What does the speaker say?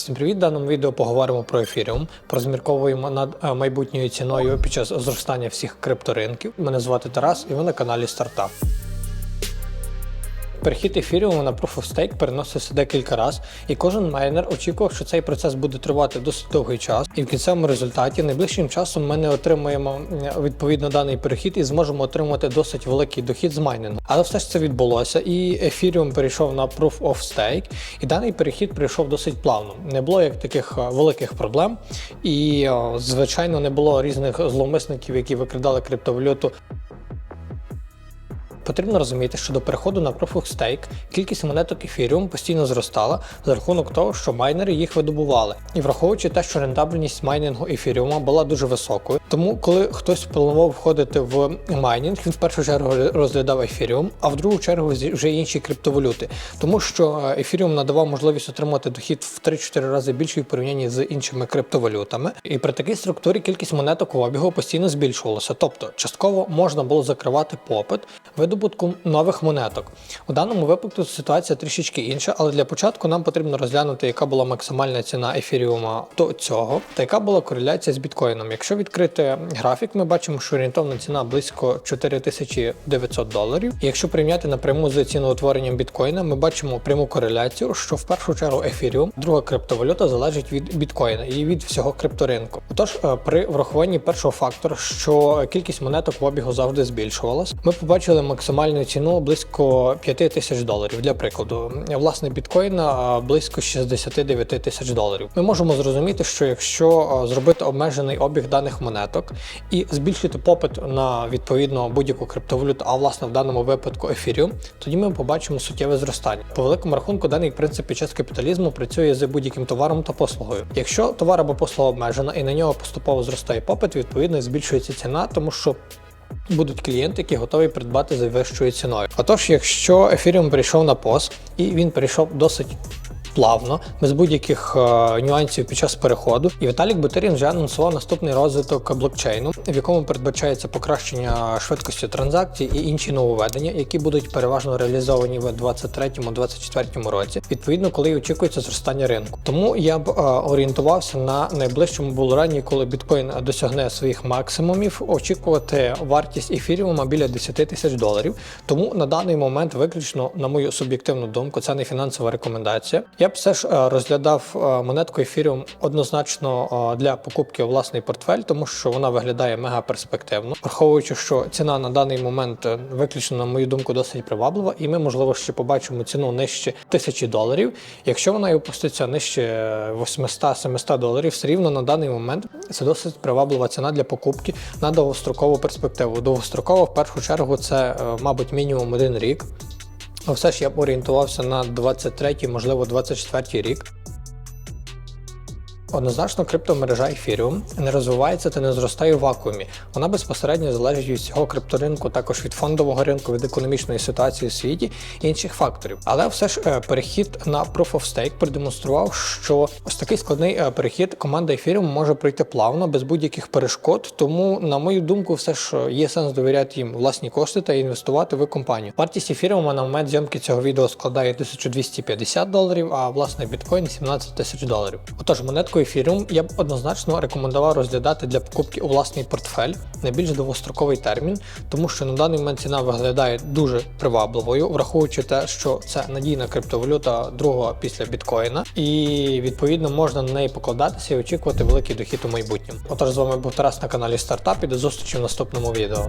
Всім привіт! В даному відео поговоримо про ефіріум, порозмірковуємо над е, майбутньою ціною під час зростання всіх крипторинків. Мене звати Тарас і ви на каналі Стартап. Перехід ефіріуму на Proof of Stake переносився декілька разів, і кожен майнер очікував, що цей процес буде тривати досить довгий час, і в кінцевому результаті найближчим часом ми не отримаємо відповідно даний перехід і зможемо отримати досить великий дохід з майнінгу. Але все ж це відбулося, і ефіріум перейшов на Proof of Stake, і даний перехід прийшов досить плавно. Не було як таких е, великих проблем, і е, звичайно не було різних зловмисників, які викрадали криптовалюту Потрібно розуміти, що до переходу на Proof of Stake кількість монеток Ethereum постійно зростала за рахунок того, що майнери їх видобували. І враховуючи те, що рентабельність майнінгу Ethereum була дуже високою. Тому, коли хтось планував входити в майнінг, він в першу чергу розглядав Ethereum, а в другу чергу вже інші криптовалюти. Тому що е, Ethereum надавав можливість отримати дохід в 3-4 рази більший в порівнянні з іншими криптовалютами. І при такій структурі кількість монеток в обігу постійно збільшувалася. Тобто, частково можна було закривати попит видобутку нових монеток. У даному випадку ситуація трішечки інша, але для початку нам потрібно розглянути, яка була максимальна ціна ефіріума до цього, та яка була кореляція з біткоїном. Якщо відкрити графік, ми бачимо, що орієнтовна ціна близько 4900 доларів. Якщо порівняти напряму з ціноутворенням біткоїна, ми бачимо пряму кореляцію, що в першу чергу ефіріум, друга криптовалюта залежить від біткоїна і від всього крипторинку. Отож, е, при врахуванні першого фактора, що кількість монеток в обігу завжди збільшувалась, ми побачили максимальну ціну близько 5 тисяч доларів. Для прикладу, власне, біткоїна близько 69 тисяч доларів. Ми можемо зрозуміти, що якщо зробити обмежений обіг даних монеток і збільшити попит на відповідно будь-яку криптовалюту, а власне в даному випадку ефіріум, тоді ми побачимо суттєве зростання. По великому рахунку, даний принцип під час капіталізму працює з будь-яким товаром та послугою. Якщо товар або послуга обмежена і на нього поступово зростає попит, відповідно збільшується ціна, тому що Будуть клієнти, які готові придбати за вищою ціною. Отож, якщо ефіріум прийшов на пост і він прийшов досить плавно, без будь-яких е, нюансів під час переходу, і Віталік Бутерін вже анонсував наступний розвиток блокчейну, в якому передбачається покращення швидкості транзакцій і інші нововведення, які будуть переважно реалізовані в 2023-2024 році, відповідно, коли і очікується зростання ринку. Тому я б е, орієнтувався на найближчому булрані, коли біткоін досягне своїх максимумів, очікувати вартість ефіріума біля 10 тисяч доларів. Тому на даний момент, виключно, на мою суб'єктивну думку, це не фінансова рекомендація. Я б все ж е, розглядав е, монетку ефіріум однозначно е, для покупки у власний портфель, тому що вона виглядає мега перспективно, враховуючи, що ціна на даний момент виключно, на мою думку, досить приваблива, і ми, можливо, ще побачимо ціну нижче тисячі доларів. Якщо вона і опуститься нижче 800-700 доларів, все рівно на даний момент це досить приваблива ціна для покупки на довгострокову перспективу. Довгостроково, в першу чергу, це, мабуть, мінімум один рік. Але все ж я б орієнтувався на 23, можливо, 24 рік. Однозначно, криптомережа Ethereum не розвивається та не зростає у вакуумі. Вона безпосередньо залежить від всього крипторинку, також від фондового ринку, від економічної ситуації у світі і інших факторів. Але все ж е, перехід на Proof of Stake продемонстрував, що ось такий складний е, перехід команда Ethereum може пройти плавно, без будь-яких перешкод. Тому, на мою думку, все ж е, є сенс довіряти їм власні кошти та інвестувати в компанію. Вартість Ethereum на момент зйомки цього відео складає 1250 доларів, а власне біткоін 17 тисяч доларів. Отож, монетку ефіріум я б однозначно рекомендував розглядати для покупки у власний портфель на більш довгостроковий термін, тому що на даний момент ціна виглядає дуже привабливою, враховуючи те, що це надійна криптовалюта другого після біткоїна, і відповідно можна на неї покладатися і очікувати великий дохід у майбутньому. Отож, з вами був Тарас на каналі Стартап і до зустрічі в наступному відео.